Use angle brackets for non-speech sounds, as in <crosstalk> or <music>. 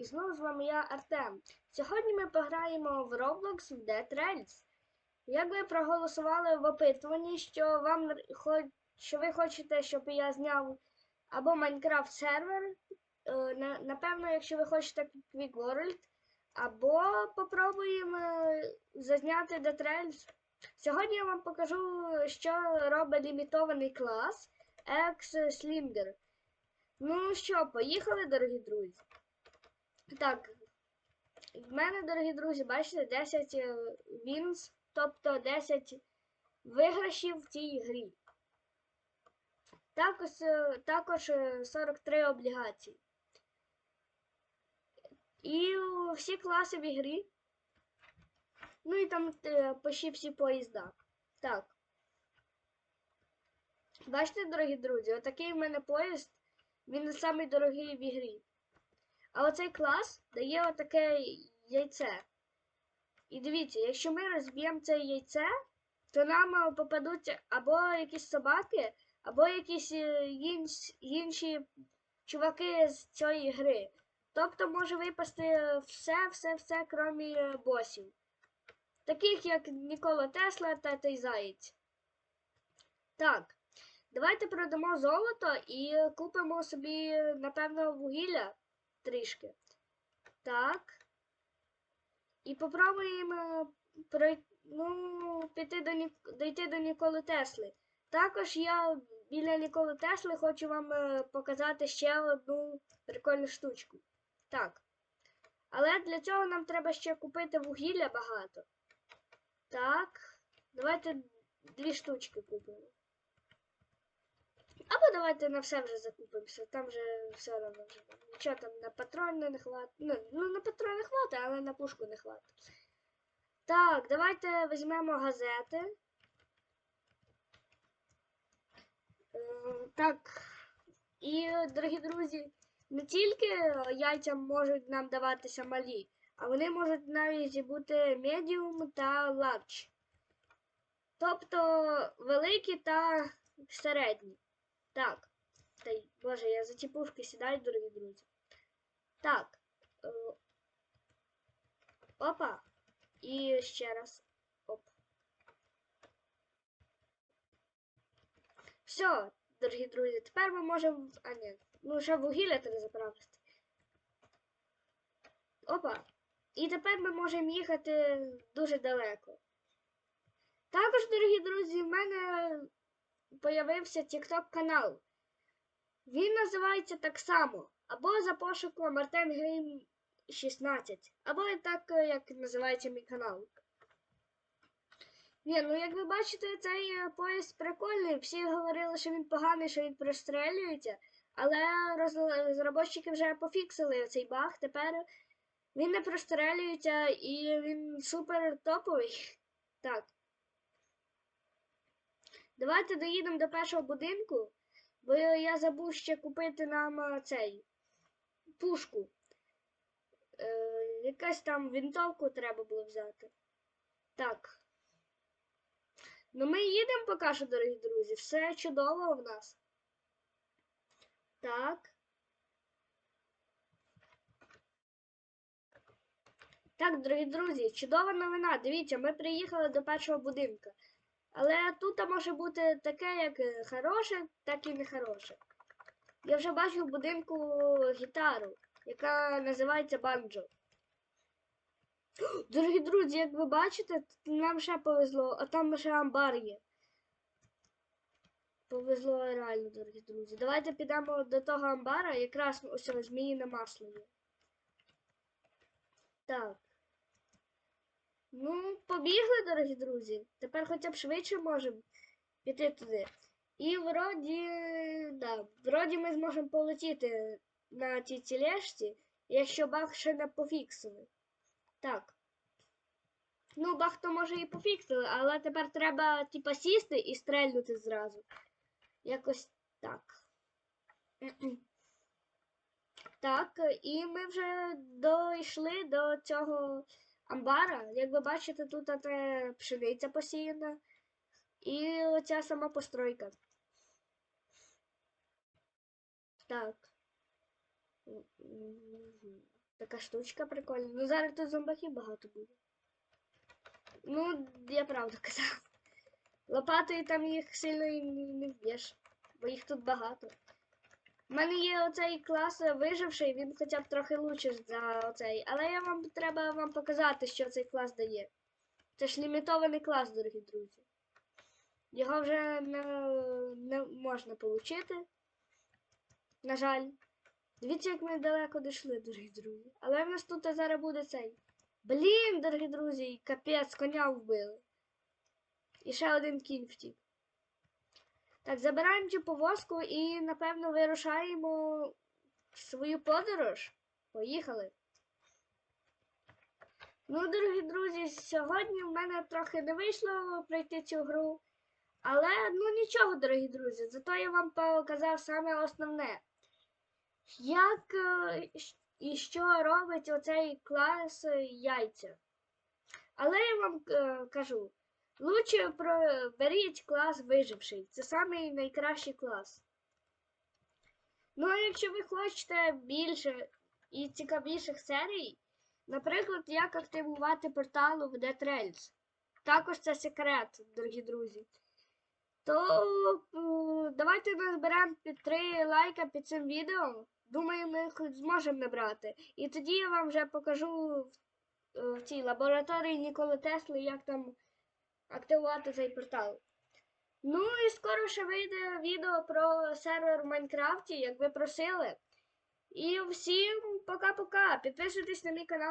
і знову з вами я Артем. Сьогодні ми пограємо в Roblox в Dead Trails. Як ви проголосували в опитуванні, що вам що ви хочете, щоб я зняв або Minecraft сервер, е, напевно, якщо ви хочете Quick World, або попробуємо е, зазняти Dead Trails. Сьогодні я вам покажу, що робить лімітований клас X-Slinger. Ну що, поїхали, дорогі друзі. Так, в мене, дорогі друзі, бачите, 10 вінс, тобто 10 виграшів в цій грі. Також, е, також е, 43 облігації. І е, всі класи в ігрі. Ну і там е, почти всі поїзда. Так. Бачите, дорогі друзі, отакий в мене поїзд. Він самий дорогий в ігрі. А оцей клас дає отаке яйце. І дивіться, якщо ми розб'ємо це яйце, то нам е, попадуться або якісь собаки, або якісь е, інш- інші чуваки з цієї гри. Тобто може випасти все, все, все, крім е, босів. Таких як Нікола Тесла та той Заєць. Так. Давайте продамо золото і купимо собі, напевно, вугілля трішки. Так. І попробуємо прой... ну, піти до Ні... дійти до Ніколи Тесли. Також я біля Ніколи Тесли хочу вам е, показати ще одну прикольну штучку. Так. Але для цього нам треба ще купити вугілля багато. Так. Давайте дві штучки купимо. Давайте на все вже закупимося. Там вже все одно вже. Нічого там на патрони не хватить. Ну, ну на патрони хватить, але на пушку не хватить. Так, давайте візьмемо газети. Е, Так. І, дорогі друзі, не тільки яйця можуть нам даватися малі, а вони можуть навіть бути медіум та ларч. Тобто великі та середні. Так. Та боже, я за ті пушки сідаю, дорогі друзі. Так. е, Опа. І ще раз. Оп. Все, дорогі друзі, тепер ми можемо. А ні, ну ще вугілля треба заправити. Опа. І тепер ми можемо їхати дуже далеко. Також, дорогі друзі, в мене появився TikTok канал. Він називається так само. Або за пошуком Артем Гейм 16, або так, е, як називається мій канал. Ні, ну як ви бачите, цей е, поїзд прикольний. Всі говорили, що він поганий, що він прострелюється. Але роз- вже пофіксили цей баг. Тепер він не прострелюється і він супер топовий. Так. Давайте доїдемо до першого будинку, бо я забув ще купити нам е, цей пушку. Е, якась там винтовку треба було взяти. Так. Ну ми їдемо поки що, дорогі друзі. Все чудово в нас. Так. Так, дорогі друзі, чудова новина. Дивіться, ми приїхали до першого будинку. Але тут може бути таке, як е, хороше, так і нехороше. Я вже бачу в будинку гітару, яка називається банджо. <gasps> Дорогі друзі, як ви бачите, нам ще повезло, а там ще амбар є. Повезло реально, дорогі друзі. Давайте підемо до того амбара, якраз ось зміїне масло є. Так. Ну, побігли, дорогі друзі. Тепер хоча б швидше можемо піти туди. І вроді, да, вроді ми зможемо полетіти на цій тілешці, якщо баг ще не пофіксили. Так. Ну, баг то може і пофіксили, але тепер треба, типа, сісти і стрельнути зразу. Якось так. Так, і ми вже дійшли до цього амбара. Як ви бачите, тут оте пшениця посіяна. І оця сама постройка. Так. Така штучка прикольна. Ну зараз тут зомбаків багато буде. Ну, я правду казав. Лопатою там їх сильно не вб'єш, бо їх тут багато. У мене є оцей клас виживший, він хоча б трохи лучше за оцей. Але я вам треба вам показати, що цей клас дає. Це ж лімітований клас, дорогі друзі. Його вже не, не можна отримати. На жаль. Дивіться, як ми далеко дійшли, дорогі друзі. Але в нас тут зараз буде цей. Блін, дорогі друзі, капець, коня вбили. І ще один кінь втік. Так, забираємо цю повозку і, напевно, вирушаємо свою подорож. Поїхали. Ну, дорогі друзі, сьогодні в мене трохи не вийшло пройти цю гру. Але ну нічого, дорогі друзі, зато я вам показав саме основне. Як е, і що робить оцей клас е, яйця. Але я вам е, кажу, лучше беріть клас виживший. Це самий найкращий клас. Ну, а якщо ви хочете більше і цікавіших серій, наприклад, як активувати портал в Dead Trails. Також це секрет, дорогі друзі. То давайте назберемо під 3 лайка під цим відео. Думаю, ми хоч зможемо набрати. І тоді я вам вже покажу в, е, в цій лабораторії Ніколи Тесли, як там активувати цей портал. Ну і скоро ще вийде відео про сервер в Майнкрафті, як ви просили. І всім пока-пока. Підписуйтесь на мій канал.